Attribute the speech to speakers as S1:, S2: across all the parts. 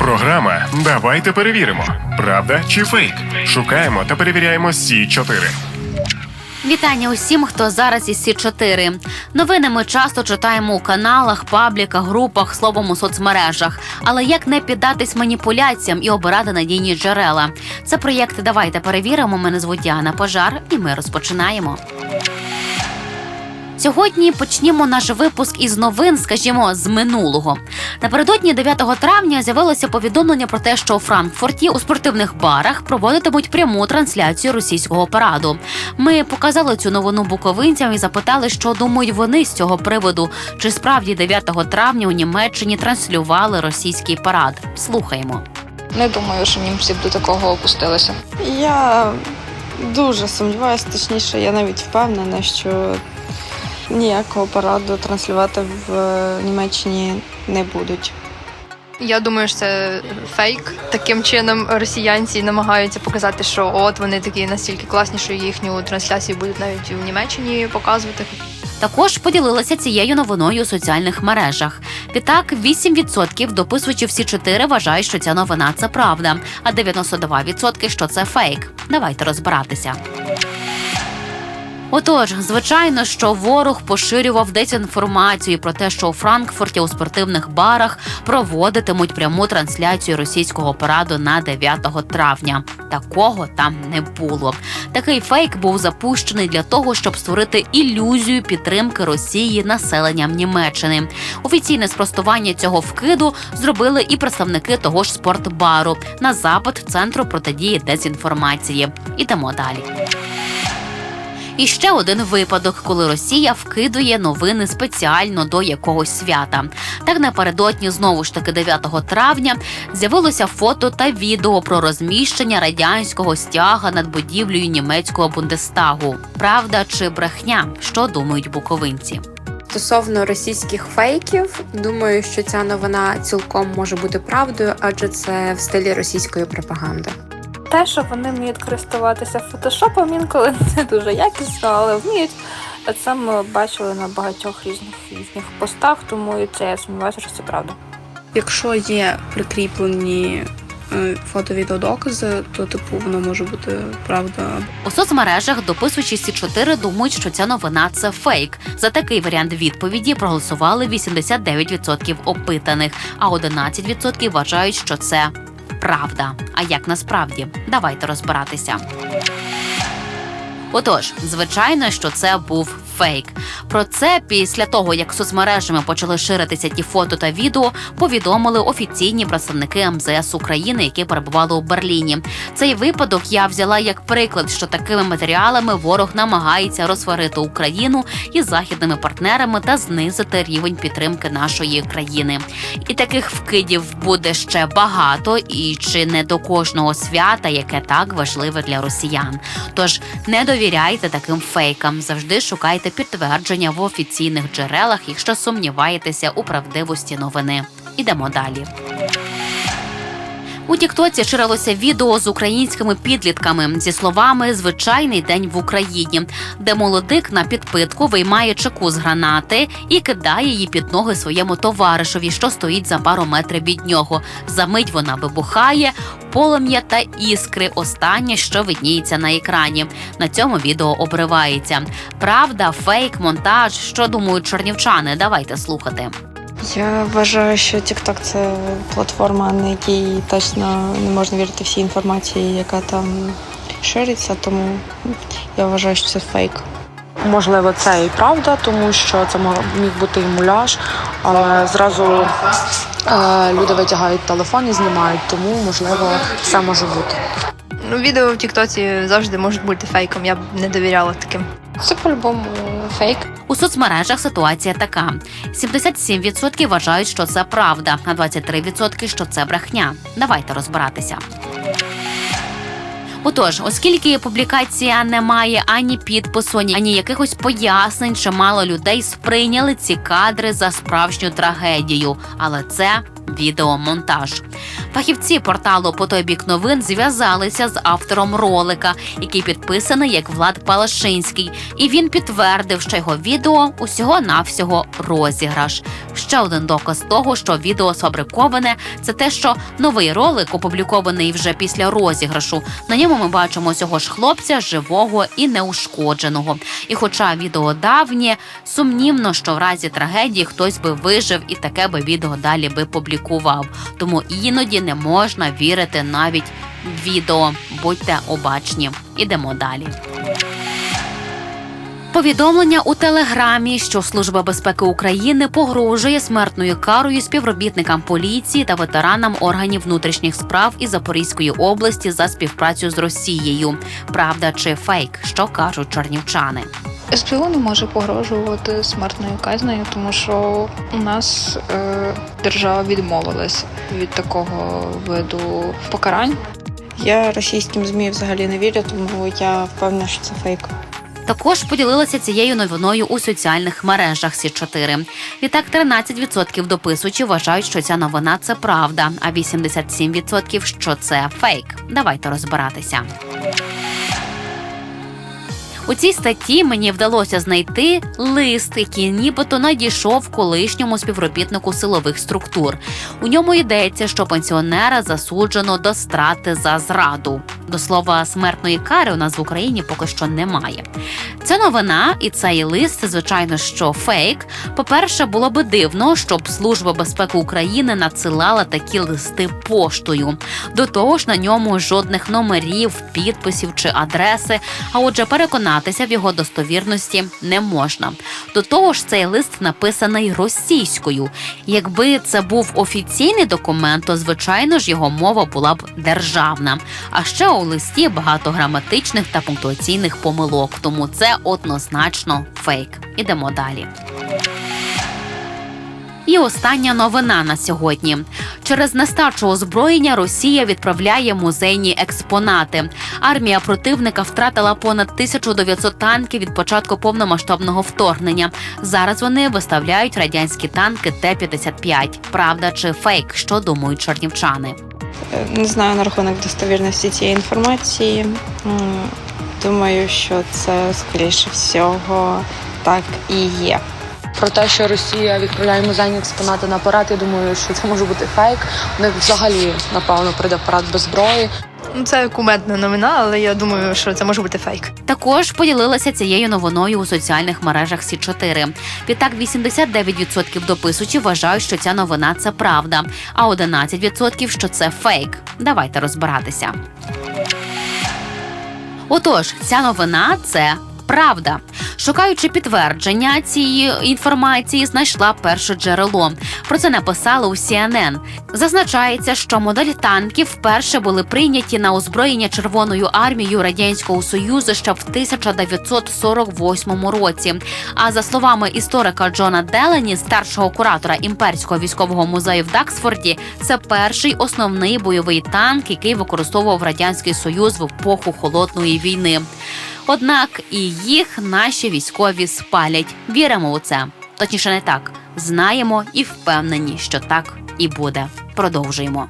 S1: Програма Давайте перевіримо. Правда чи фейк? Шукаємо та перевіряємо Сі 4
S2: Вітання усім, хто зараз із Сі 4 Новини ми часто читаємо у каналах, пабліках, групах, словом у соцмережах. Але як не піддатись маніпуляціям і обирати надійні джерела? Це проєкт Давайте перевіримо. Мене звуть Діана Пожар, і ми розпочинаємо. Сьогодні почнімо наш випуск із новин, скажімо, з минулого. Напередодні 9 травня з'явилося повідомлення про те, що у Франкфурті у спортивних барах проводитимуть пряму трансляцію російського параду. Ми показали цю новину буковинцям і запитали, що думають вони з цього приводу. Чи справді 9 травня у Німеччині транслювали російський парад? Слухаємо.
S3: Не думаю, що німці б до такого опустилися.
S4: Я дуже сумніваюся, точніше, я навіть впевнена, що ніякого параду транслювати в е, Німеччині не будуть.
S5: Я думаю, що це фейк. Таким чином росіянці намагаються показати, що от вони такі настільки класні, що їхню трансляцію будуть навіть в Німеччині показувати.
S2: Також поділилася цією новиною у соціальних мережах. Відтак, 8% дописувачів всі 4 вважають, що ця новина це правда, а 92% що це фейк. Давайте розбиратися. Отож, звичайно, що ворог поширював дезінформацію про те, що у Франкфурті у спортивних барах проводитимуть пряму трансляцію російського параду на 9 травня. Такого там не було. Такий фейк був запущений для того, щоб створити ілюзію підтримки Росії населенням Німеччини. Офіційне спростування цього вкиду зробили і представники того ж спортбару на запит центру протидії дезінформації. Ідемо далі. І ще один випадок, коли Росія вкидує новини спеціально до якогось свята. Так напередодні знову ж таки 9 травня з'явилося фото та відео про розміщення радянського стяга над будівлею німецького бундестагу. Правда чи брехня? Що думають буковинці?
S6: Стосовно російських фейків, думаю, що ця новина цілком може бути правдою, адже це в стилі російської пропаганди.
S7: Те, що вони вміють користуватися фотошопом, інколи не дуже якісно, але вміють. Це ми бачили на багатьох різних їхніх постах, тому і це я сумніваюся, що це правда.
S8: Якщо є прикріплені е, фото-відеодокази, то типу воно може бути правда.
S2: У соцмережах дописуючи сі 4 думають, що ця новина це фейк. За такий варіант відповіді проголосували 89% опитаних, а 11% вважають, що це правда. А як насправді? Давайте розбиратися. Отож, звичайно, що це був фейк. Про це після того, як соцмережами почали ширитися ті фото та відео, повідомили офіційні представники МЗС України, які перебували у Берліні. Цей випадок я взяла як приклад, що такими матеріалами ворог намагається розсварити Україну із західними партнерами та знизити рівень підтримки нашої країни. І таких вкидів буде ще багато, і чи не до кожного свята, яке так важливе для росіян. Тож не довіряйте таким фейкам. Завжди шукайте підтвердження в офіційних джерелах, якщо сумніваєтеся у правдивості новини. Ідемо далі. У Тіктоці ширилося відео з українськими підлітками зі словами Звичайний день в Україні, де молодик на підпитку виймає чеку з гранати і кидає її під ноги своєму товаришеві, що стоїть за пару метрів від нього. Замить вона вибухає, полум'я та іскри. Останнє, що видніється на екрані. На цьому відео обривається. Правда, фейк, монтаж. Що думають чорнівчани? Давайте слухати.
S4: Я вважаю, що TikTok – це платформа, на якій точно не можна вірити всій інформації, яка там шириться, тому я вважаю, що це фейк.
S9: Можливо, це і правда, тому що це міг бути і муляж, але зразу е, люди витягають телефон і знімають, тому можливо все може бути.
S5: Ну, відео в Тіктоці завжди можуть бути фейком. Я б не довіряла таким.
S3: Це по-любому фейк.
S2: У соцмережах ситуація така: 77% вважають, що це правда, а 23% що це брехня. Давайте розбиратися. Отож, оскільки публікація не має ані підпису, ані якихось пояснень, чимало людей сприйняли ці кадри за справжню трагедію, але це відеомонтаж. Фахівці порталу по той бік новин зв'язалися з автором ролика, який підписаний як Влад Палашинський, і він підтвердив, що його відео усього навсього розіграш. Ще один доказ того, що відео сфабриковане, це те, що новий ролик, опублікований вже після розіграшу. На ньому ми бачимо цього ж хлопця живого і неушкодженого. І, хоча відео давнє, сумнівно, що в разі трагедії хтось би вижив і таке би відео далі би публікував. Тому іноді не можна вірити навіть відео. Будьте обачні. Ідемо далі. Повідомлення у телеграмі, що Служба безпеки України погрожує смертною карою співробітникам поліції та ветеранам органів внутрішніх справ із Запорізької області за співпрацю з Росією. Правда чи фейк? Що кажуть чорнівчани?
S3: СБУ не може погрожувати смертною казнею, тому що у нас е, держава відмовилась від такого виду покарань.
S4: Я російським ЗМІ взагалі не вірю, тому я впевнена, що це фейк.
S2: Також поділилася цією новиною у соціальних мережах Сі 4 Відтак 13% дописувачів вважають, що ця новина це правда, а 87% що це фейк. Давайте розбиратися. У цій статті мені вдалося знайти лист, який нібито надійшов колишньому співробітнику силових структур. У ньому йдеться, що пенсіонера засуджено до страти за зраду. До слова, смертної кари у нас в Україні поки що немає. Це новина, і цей лист, звичайно, що фейк. По-перше, було би дивно, щоб Служба безпеки України надсилала такі листи поштою. До того ж, на ньому жодних номерів, підписів чи адреси. А отже, переконатися в його достовірності не можна. До того ж, цей лист написаний російською. Якби це був офіційний документ, то звичайно ж його мова була б державна. А ще у листі багато граматичних та пунктуаційних помилок, тому це однозначно фейк. Ідемо далі. І остання новина на сьогодні. Через нестачу озброєння Росія відправляє музейні експонати. Армія противника втратила понад 1900 танків від початку повномасштабного вторгнення. Зараз вони виставляють радянські танки Т-55. Правда чи фейк? Що думають чорнівчани?
S4: Е, Не знаю на рахунок достовірності цієї інформації. Думаю, що це скоріше всього так і є.
S9: Про те, що Росія відправляє музейні експонати на парад, я думаю, що це може бути фейк. У них взагалі, напевно, прийде парад без зброї.
S5: Ну, Це кумедна новина, але я думаю, що це може бути фейк.
S2: Також поділилася цією новиною у соціальних мережах Сі 4 Відтак 89% дописувачів вважають, що ця новина це правда, а 11% що це фейк. Давайте розбиратися. Отож, ця новина це. Правда, шукаючи підтвердження цієї інформації, знайшла перше джерело. Про це написали у CNN. Зазначається, що модель танків вперше були прийняті на озброєння Червоною армією радянського союзу ще в 1948 році. А за словами історика Джона Делені, старшого куратора імперського військового музею в Даксфорді, це перший основний бойовий танк, який використовував радянський союз в епоху холодної війни. Однак і їх наші військові спалять. Віримо у це. Точніше, не так. Знаємо і впевнені, що так і буде. Продовжуємо.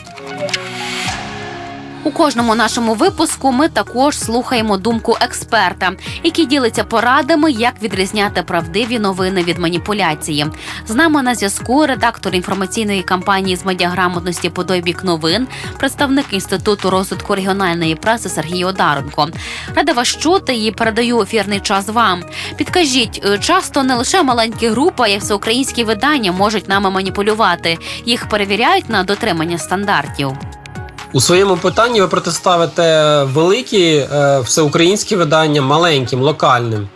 S2: У кожному нашому випуску ми також слухаємо думку експерта, який ділиться порадами, як відрізняти правдиві новини від маніпуляції. З нами на зв'язку редактор інформаційної кампанії з медіаграмотності «Подойбік новин, представник інституту розвитку регіональної преси Сергій Одаренко. Рада вас чути і передаю ефірний час вам. Підкажіть, е, часто не лише маленькі групи, а й всеукраїнські видання можуть нами маніпулювати. Їх перевіряють на дотримання стандартів.
S10: У своєму питанні ви протиставите великі е, всеукраїнські видання маленьким, локальним.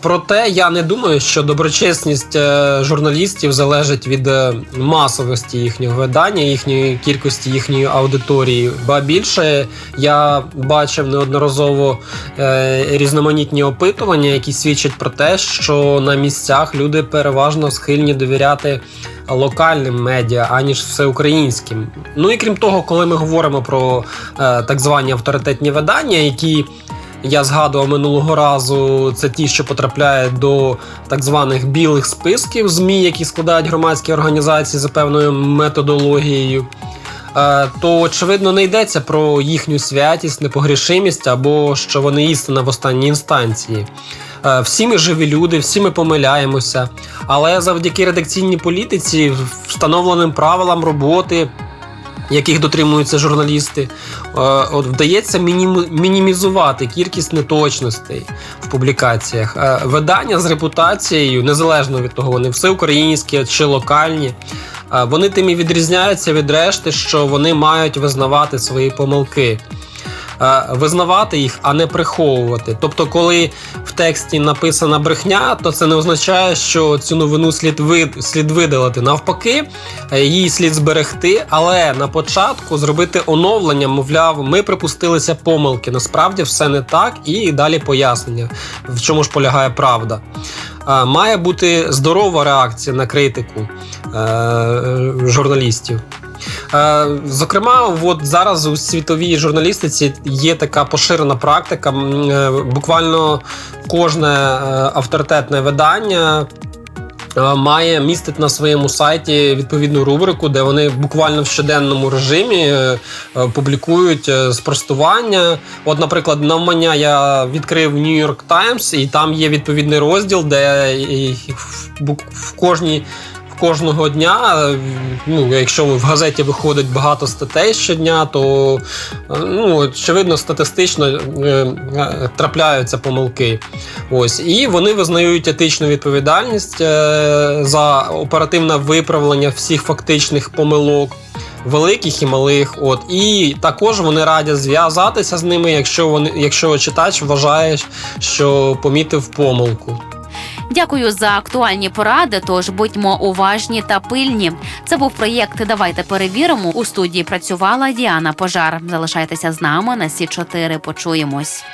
S10: Проте я не думаю, що доброчесність е, журналістів залежить від е, масовості їхнього видання, їхньої кількості їхньої аудиторії. Ба більше я бачив неодноразово е, різноманітні опитування, які свідчать про те, що на місцях люди переважно схильні довіряти локальним медіа, аніж всеукраїнським. Ну і крім того, коли ми говоримо про е, так звані авторитетні видання, які я згадував минулого разу, це ті, що потрапляють до так званих білих списків ЗМІ, які складають громадські організації за певною методологією. е, То очевидно не йдеться про їхню святість, непогрішимість або що вони істина в останній інстанції. Е, Всі ми живі люди, всі ми помиляємося, але завдяки редакційній політиці, встановленим правилам роботи, яких дотримуються журналісти, е, от вдається мінімізувати кількість неточностей в публікаціях. Е, Видання з репутацією, незалежно від того, вони всеукраїнські чи локальні. е, Вони тим і відрізняються від решти, що вони мають визнавати свої помилки. Е, Визнавати їх, а не приховувати. Тобто, коли в тексті написана брехня, то це не означає, що цю новину слід вид, слід видалити. Навпаки, е, її слід зберегти, але на початку зробити оновлення, мовляв, ми припустилися помилки. Насправді все не так, і далі пояснення, в чому ж полягає правда. Е, Має бути здорова реакція на критику журналістів. Е, Зокрема, от зараз у світовій журналістиці є така поширена практика. е, Буквально кожне е, авторитетне видання. Має містити на своєму сайті відповідну рубрику, де вони буквально в щоденному режимі публікують спростування. От, наприклад, навмання я відкрив New York Times, і там є відповідний розділ, де в, кожній кожного дня. Ну, якщо в газеті виходить багато статей щодня, то ну, очевидно, статистично е, трапляються помилки. Ось і вони визнають етичну відповідальність е, за оперативне виправлення всіх фактичних помилок. Великих і малих, от і також вони радять зв'язатися з ними, якщо вони, якщо читач вважає, що помітив помилку.
S2: Дякую за актуальні поради. Тож будьмо уважні та пильні. Це був проєкт Давайте перевіримо. У студії працювала Діана Пожар. Залишайтеся з нами на Сі 4 Почуємось.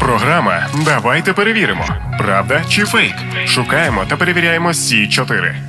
S1: Програма Давайте перевіримо. Правда чи фейк? Шукаємо та перевіряємо Сі 4